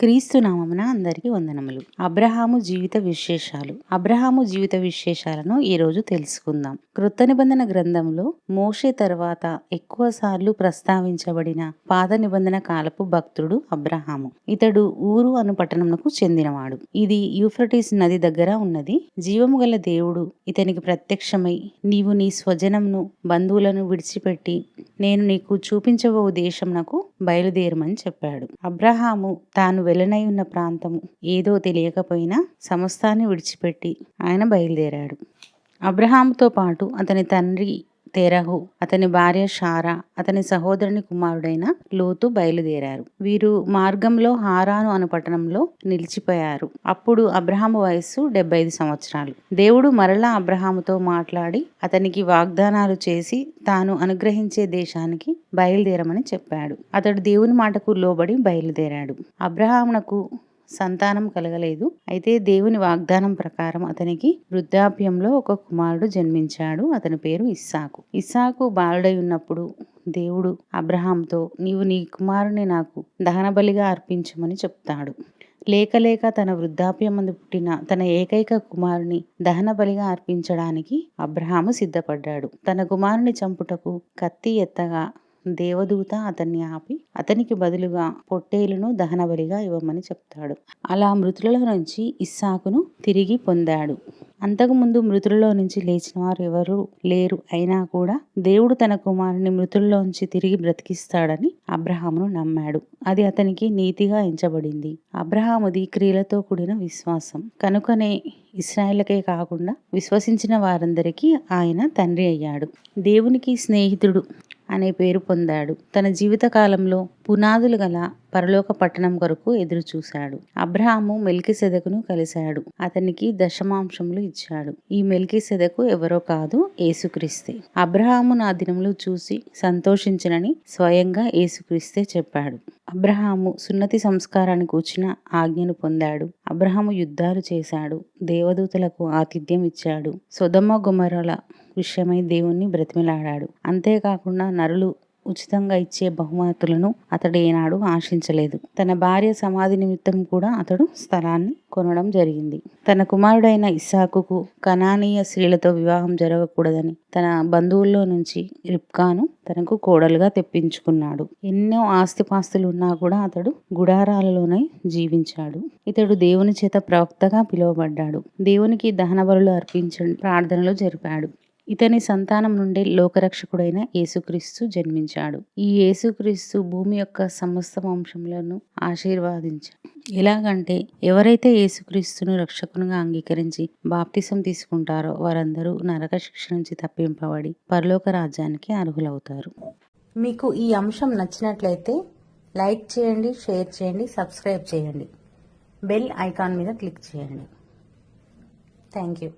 క్రీస్తు నామమున అందరికీ వందనములు. అబ్రహాము జీవిత విశేషాలు. అబ్రహాము జీవిత విశేషాలను ఈరోజు తెలుసుకుందాం. కృత నిబంధన గ్రంథంలో మోషే తర్వాత ఎక్కువ సార్లు ప్రస్తావించబడిన పాత నిబంధన కాలపు భక్తుడు అబ్రహాము. ఇతడు ఊరు అను పట్టణమునకు చెందినవాడు. ఇది యూఫ్రటీస్ నది దగ్గర ఉన్నది. జీవము గల దేవుడు ఇతనికి ప్రత్యక్షమై నీవు నీ స్వజనమును బంధువులను విడిచిపెట్టి నేను నీకు చూపించబో నాకు బయలుదేరమని చెప్పాడు. అబ్రహాము తాను వెళ్ళనై ఉన్న ప్రాంతము ఏదో తెలియకపోయినా సమస్తాన్ని విడిచిపెట్టి ఆయన బయలుదేరాడు. అబ్రహాముతో పాటు అతని తండ్రి తెరహు అతని భార్య షారా అతని సహోదరుని కుమారుడైన లోతు బయలుదేరారు. వీరు మార్గంలో హారాను అను పట్టణంలో నిలిచిపోయారు. అప్పుడు అబ్రహాము వయస్సు డెబ్బై ఐదు సంవత్సరాలు. దేవుడు మరలా అబ్రహాముతో మాట్లాడి అతనికి వాగ్దానాలు చేసి తాను అనుగ్రహించే దేశానికి బయలుదేరమని చెప్పాడు. అతడు దేవుని మాటకు లోబడి బయలుదేరాడు. అబ్రహామునకు సంతానం కలగలేదు. అయితే దేవుని వాగ్దానం ప్రకారం అతనికి వృద్ధాప్యంలో ఒక కుమారుడు జన్మించాడు. అతని పేరు ఇస్సాకు. ఇస్సాకు బాలుడై ఉన్నప్పుడు దేవుడు అబ్రహాంతో నీవు నీ కుమారుని నాకు దహనబలిగా అర్పించమని చెప్తాడు. లేక లేక తన వృద్ధాప్యమందు పుట్టిన తన ఏకైక కుమారుని దహన బలిగా అర్పించడానికి అబ్రహాము సిద్ధపడ్డాడు. తన కుమారుని చంపుటకు కత్తి ఎత్తగా దేవదూత అతన్ని ఆపి అతనికి బదులుగా పొట్టేలును దహనబలిగా ఇవ్వమని చెప్తాడు. అలా మృతులలో నుంచి ఇస్సాకును తిరిగి పొందాడు. అంతకుముందు మృతులలో నుంచి లేచిన వారు ఎవరు లేరు అయినా కూడా దేవుడు తన కుమారుని మృతుల్లోంచి తిరిగి బ్రతికిస్తాడని అబ్రహామును నమ్మాడు. అది అతనికి నీతిగా ఎంచబడింది. అబ్రహాముది క్రియలతో కూడిన విశ్వాసం. కనుకనే ఇస్రాయేల్కే కాకుండా విశ్వసించిన వారందరికీ ఆయన తండ్రి అయ్యాడు. దేవునికి స్నేహితుడు అనే పేరు పొందాడు. తన జీవితకాలంలో పునాదులు గల పరలోక పట్టణం కొరకు ఎదురు చూశాడు అబ్రహాము మెల్కి సెదకును కలిశాడు. అతనికి దశమాంశములు ఇచ్చాడు. ఈ మెల్కి సెదకు ఎవరో కాదు ఏసుక్రీస్తే అబ్రహాము నా దినములు చూసి సంతోషించనని స్వయంగా ఏసుక్రీస్తే చెప్పాడు. అబ్రహాము సున్నతి సంస్కారానికి వచ్చిన ఆజ్ఞను పొందాడు. అబ్రహాము యుద్ధాలు చేశాడు. దేవదూతలకు ఆతిథ్యం ఇచ్చాడు సొదమ్మ గుమరల విషయమై దేవుణ్ణి బ్రతిమిలాడాడు. అంతేకాకుండా నరులు ఉచితంగా ఇచ్చే బహుమతులను అతడు ఏనాడు ఆశించలేదు. తన భార్య సమాధి నిమిత్తం కూడా అతడు స్థలాన్ని కొనడం జరిగింది. తన కుమారుడైన ఇస్సాకుకు కనానీయ స్త్రీలతో వివాహం జరగకూడదని తన బంధువుల్లో నుంచి రిప్కాను తనకు కోడలుగా తెప్పించుకున్నాడు. ఎన్నో ఆస్తిపాస్తులు ఉన్నా కూడా అతడు గుడారాలలోనే జీవించాడు. ఇతడు దేవుని చేత ప్రవక్తగా పిలువబడ్డాడు. దేవునికి దహన బలులు అర్పించండి ప్రార్థనలు జరిపాడు. ఇతని సంతానం నుండి లోకరక్షకుడైన యేసుక్రీస్తు జన్మించాడు. ఈ యేసుక్రీస్తు భూమి యొక్క సమస్త వంశములను ఆశీర్వాదించాడు ఎలాగంటే ఎవరైతే యేసుక్రీస్తును రక్షకునిగా అంగీకరించి బాప్తిసం తీసుకుంటారో వారందరూ నరక శిక్ష నుంచి తప్పింపబడి పరలోక రాజ్యానికి అర్హులవుతారు. మీకు ఈ అంశం నచ్చినట్లయితే లైక్ చేయండి షేర్ చేయండి సబ్స్క్రైబ్ చేయండి. బెల్ ఐకాన్ మీద క్లిక్ చేయండి. Thank you.